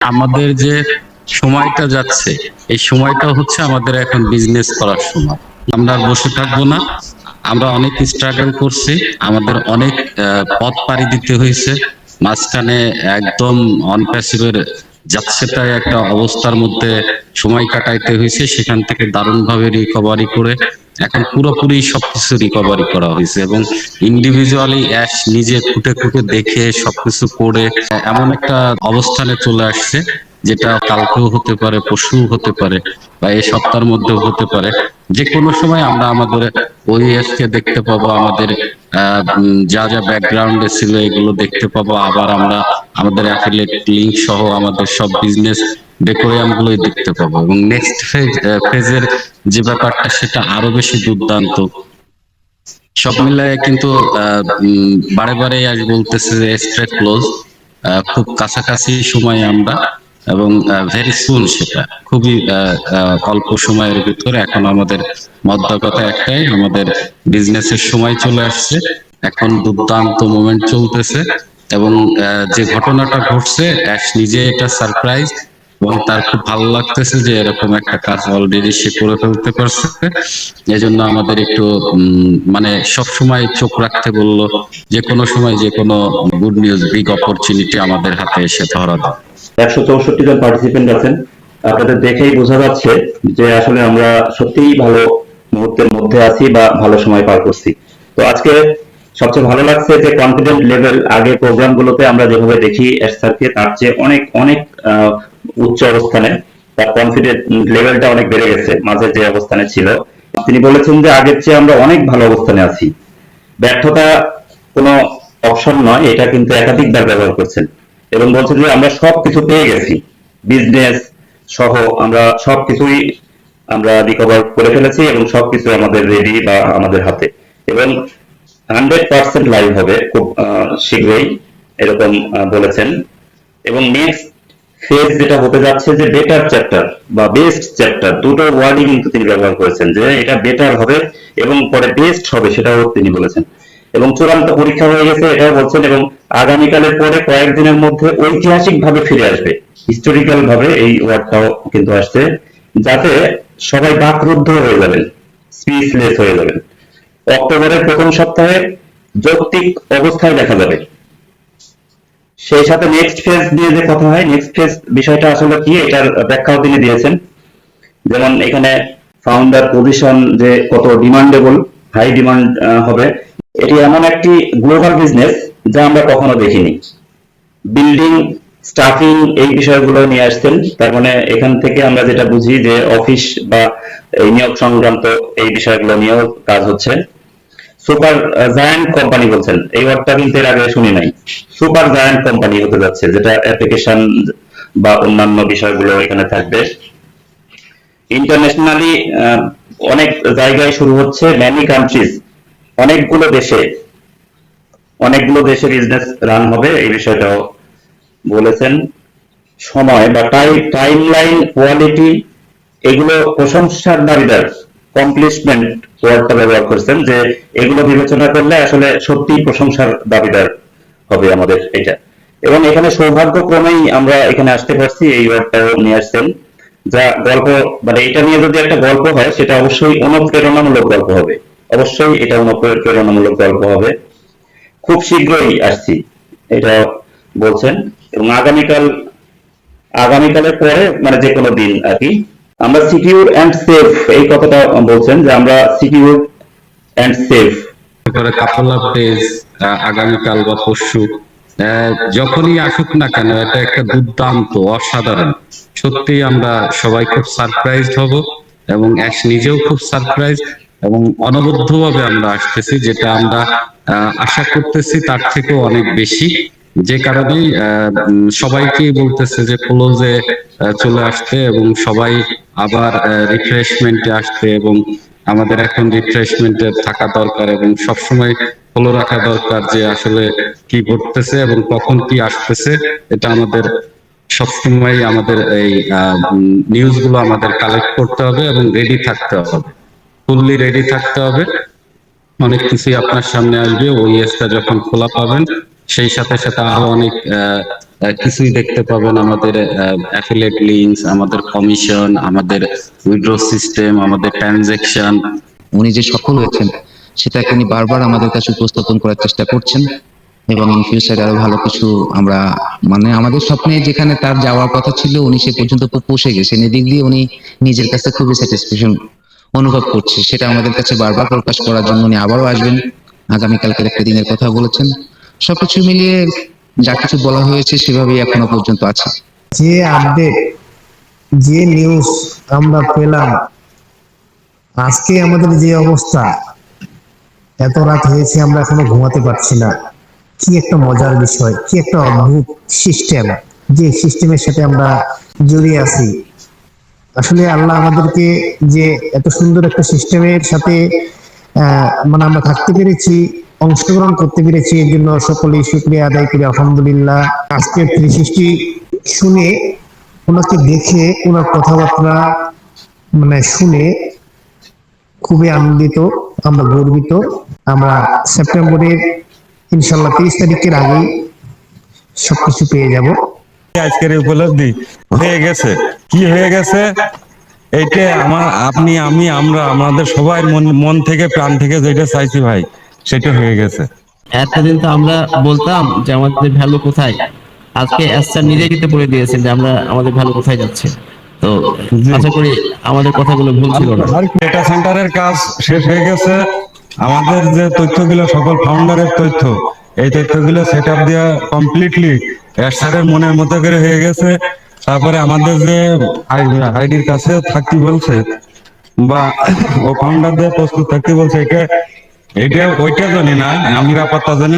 আমাদের যে সময়টা যাচ্ছে, এই সময়টা হচ্ছে আমাদের এখন বিজনেস করার সময়। আমরা বসে থাকব না। আমরা অনেক স্ট্রাগল করছি। আমাদের অনেক পথ পাড়ি দিতে হয়েছে। মাঝখানে একদম অনপ্যাসিভের যাচ্ছে তাই একটা অবস্থার মধ্যে সময় কাটাইতে হয়েছে। সেখান থেকে দারুণভাবে রিকভারি করে এখন পুরোপুরি সবকিছু রিকভারি করা হয়েছে এবং ইন্ডিভিজুয়ালি অ্যাশ নিজে খুঁটে খুঁটে দেখে সবকিছু করে, এমন একটা অবস্থানে চলে আসছে যেটা কালকেও হতে পারে, পরশুও হতে পারে বা এই সপ্তাহের মধ্যেও হতে পারে। যে কোনো সময় আমরা আমাদের ওইএস কে দেখতে পাবো, আমাদের যা যা ব্যাকগ্রাউন্ডে ছিল এগুলো দেখতে পাবো। আবার আমরা আমাদের অ্যাফিলিয়েট লিঙ্ক সহ আমাদের সব বিজনেস ডেকোরিয়াম গুলোই দেখতে পাবো। এবং নেক্সট ফেজ ফেজের যে ব্যাপারটা, সেটা আরও বেশি দুর্দান্ত। সব মিলায় কিন্তু বারে বারে আজ বলতেছে যে স্ট্রেট ক্লোজ খুব কাছাকাছি সময় আমরা, এবং ভেরি সুন সেটা। খুবই অল্প সময়ের ভিতরে এখন আমাদের মধ্য একটাই, আমাদের বিজনেসের সময় চলে আসছে। এখন দুর্দান্ত মোমেন্ট চলতেছে। এবং যে ঘটনাটা ঘটছে নিজে এটা সারপ্রাইজ এবং তার খুব ভালো লাগতেছে যে এরকম একটা কাজ অলরেডি সে করে ফেলতে পারছে। এজন্য আমাদের একটু মানে সব সময় চোখ রাখতে বলল যে কোনো সময় যে কোনো গুড নিউজ বিগ অপরচুনিটি আমাদের হাতে এসে ধরা দেয় একশো চৌষট্টি জন পার্টিসিপেন্ট আছেন। আপনাদের দেখেই বোঝা যাচ্ছে যে আসলে আমরা সত্যিই ভালো মুহূর্তের মধ্যে আছি বা ভালো সময় পার করছি। তো আজকে সবচেয়ে ভালো লাগছে যে কনফিডেন্ট লেভেল আগে প্রোগ্রাম গুলোতে আমরা যেভাবে দেখি, এস স্যারকে, তার চেয়ে অনেক অনেক উচ্চ অবস্থানে, তার কনফিডেন্ট লেভেলটা অনেক বেড়ে গেছে, মাঝে যে অবস্থানে ছিল। তিনি বলেছেন যে আগের চেয়ে আমরা অনেক ভালো অবস্থানে আছি। ব্যর্থতা কোনো অপশন নয়, এটা কিন্তু একাধিকবার ব্যবহার করছেন। এবং বলছেন যে আমরা সবকিছু পেয়ে গেছি। বিজনেস সহ আমরা সবকিছুই আমরা রিকভার করে ফেলেছি এবং সবকিছু আমাদের রেডি বা আমাদের হাতে। এবং হান্ড্রেড পার্সেন্ট লাইভ হবে খুব শীঘ্রই, এরকম বলেছেন। এবং নেক্সট ফেজ যেটা হতে যাচ্ছে যে বেটার চ্যাপ্টার বা বেস্ট চ্যাপ্টার দুটো ওয়ার্ডই কিন্তু তিনি ব্যবহার করেছেন যে এটা বেটার হবে এবং পরে বেস্ট হবে সেটাও তিনি বলেছেন। এবং চূড়ান্ত পরীক্ষা হয়ে গেছে, এটাও বলছেন এবং আগামীকালের পরে কয়েকদিনের মধ্যে ঐতিহাসিক ভাবে ফিরে আসবে। হিস্টোরিক্যাল ভাবে এই ওয়ার্ডটাও কিন্তু আসছে, যাতে সবাই বাকরুদ্ধ হয়ে যাবেন স্পিচলেস হয়ে যাবেন। অক্টোবরের প্রথম সপ্তাহে যৌক্তিক অবস্থায় দেখা যাবে। সেই সাথে নেক্সট ফেজ নিয়ে যে কথা হয় নেক্সট ফেজ বিষয়টা আসলে কি, এটার ব্যাখ্যাও তিনি দিয়েছেন। যেমন এখানে ফাউন্ডার পজিশন যে কত ডিমান্ডেবল হাই ডিমান্ড হবে, এটি এমন একটি গ্লোবাল বিজনেস যা আমরা কখনো দেখিনি। বিল্ডিং স্টাফিং এই বিষয়গুলো নিয়ে আসতেন তার মানে এখান থেকে আমরা যেটা বুঝি যে অফিস বা নিয়োগ সংক্রান্ত এই বিষয়গুলো নিয়েও কাজ হচ্ছে। সুপার জায়ান্ট কোম্পানি বলছেন। এই ওয়ার্ডটা কিন্তু এর আগে শুনি নাই। সুপার জায়ান্ট কোম্পানি হতে যাচ্ছে, যেটা অ্যাপ্লিকেশন বা অন্যান্য বিষয়গুলো এখানে থাকবে। ইন্টারন্যাশনালি অনেক জায়গায় শুরু হচ্ছে ম্যানি কান্ট্রিজ অনেকগুলো দেশে অনেকগুলো দেশে বিজনেস রান হবে, এই বিষয়টাও বলেছেন। সময় বা টাইম লাইন কোয়ালিটি এগুলো প্রশংসার দাবিদার। কমপ্লিশমেন্ট ওয়ার্ডটা ব্যবহার করছেন যে এগুলো বিবেচনা করলে আসলে সত্যি প্রশংসার দাবিদার হবে আমাদের এটা। এবং এখানে সৌভাগ্যক্রমেই আমরা এখানে আসতে পারছি, এই ওয়ার্ডটাও নিয়ে আসছেন, যা গল্প মানে এটা নিয়ে যদি একটা গল্প হয়, সেটা অবশ্যই অনুপ্রেরণামূলক গল্প হবে। অবশ্যই এটা অনুপ্রেরণামূলক গল্প হবে। খুব শীঘ্রই আসছি, এটা বলছেন। এবং আগামীকাল, আগামীকালের পরে মানে যে কোনো দিন আর কি আমরা সিকিউর অ্যান্ড সেফ এই কথাটা বলছেন যে আমরা সিকিউর অ্যান্ড সেফ করে অফ ডেজ আগামীকাল বা পরশু যখনই আসুক না কেন এটা একটা দুর্দান্ত অসাধারণ। সত্যি আমরা সবাই খুব সারপ্রাইজ হব এবং অ্যাশ নিজেও খুব সারপ্রাইজ এবং অনবদ্যভাবে আমরা আসতেছি যেটা আমরা আশা করতেছি তার থেকেও অনেক বেশি। যে কারণেই আহ, সবাইকেই বলতেছে যে ক্লোজে চলে আসতে এবং সবাই আবার রিফ্রেশমেন্টে আসতে এবং আমাদের এখন রিফ্রেশমেন্টে থাকা দরকার এবং সবসময় ফলো রাখা দরকার যে আসলে কি ঘটতেছে এবং কখন কি আসতেছে। এটা আমাদের সবসময় আমাদের এই নিউজগুলো আমাদের কালেক্ট করতে হবে এবং রেডি থাকতে হবে। ফুললি রেডি থাকতে হবে। অনেক কিছুই আপনার সামনে আসবে। ওইএসটা যখন খোলা পাবেন সেই সাথে সাথে আরও অনেক কিছুই দেখতে পাবেন আমাদের অ্যাফিলেট আমাদের কমিশন আমাদের উইড্রো সিস্টেম আমাদের ট্রানজেকশন উনি যে সফল হয়েছেন সেটা উনি বারবার আমাদের কাছে উপস্থাপন করার চেষ্টা করছেন এবং ইন ফিউচারে আরও ভালো কিছু আমরা মানে আমাদের স্বপ্নে যেখানে তার যাওয়ার কথা ছিল, উনি সে পর্যন্ত পৌঁছে গেছেন। এদিক দিয়ে উনি নিজের কাছে খুবই স্যাটিসফ্যাকশন অনুভব করছে। সেটা আমাদের কাছে বারবার প্রকাশ করার জন্য উনি আবারও আসবেন। আগামীকালকের একটা দিনের কথা বলেছেন। সবকিছু মিলিয়ে যা কিছু বলা হয়েছে সেভাবেই এখনও পর্যন্ত আছে। যে আপডেট যে নিউজ আমরা পেলাম, আজকে আমাদের যে অবস্থা, এত রাত হয়েছে, আমরা এখনও ঘুমাতে পারছি না। কি একটা মজার বিষয়, কি একটা অদ্ভুত সিস্টেম যে সিস্টেমের সাথে আমরা জড়িয়ে আছি। আসলে আল্লাহ আমাদেরকে যে এত সুন্দর একটা সিস্টেমের সাথে মানে আমরা থাকতে পেরেছি অংশগ্রহণ করতে পেরেছি, এর জন্য সকলেই শুক্রিয়া আদায় করি, আলহামদুলিল্লাহ। আজকের সিক্সটি শুনে ওনাকে দেখে, ওনার কথাবার্তা মানে শুনে খুবই আনন্দিত, আমরা গর্বিত। আমরা সেপ্টেম্বরের, ইনশাল্লাহ তেইশ তারিখের আগেই সবকিছু পেয়ে যাব। আজকের উপলব্ধি হয়ে গেছে। কি হয়ে গেছে? এটা আমার, আপনি, আমি, আমরা, আমাদের সবাই মন মন থেকে, প্রাণ থেকে যেটা চাইছি ভাই। সেটা হয়ে গেছে। এতদিন তো আমরা বলতাম যে আমাদের ভ্যালু কোথায়? আজকে এসআর নিজে কিন্তু বলে দিয়েছেন যে আমরা আমাদের ভ্যালু কোথায় যাচ্ছে। তো আশা করি আমাদের কথাগুলো ভুল ছিল না। ডেটা সেন্টারের কাজ শেষ হয়ে গেছে। আমাদের যে তথ্যগুলো সকল ফাউন্ডারের তথ্য এই তথ্যগুলো সেট আপ দেওয়া কমপ্লিটলি স্যারের মনের মতো করে হয়ে গেছে। তারপরে আমাদের যে আইডির কাছে থাকতে বলছে বা ও ফাউন্ডারদের প্রস্তুত থাকতে বলছে এটা এটা ওইটা জানি না আমরা পাত্তা জানি।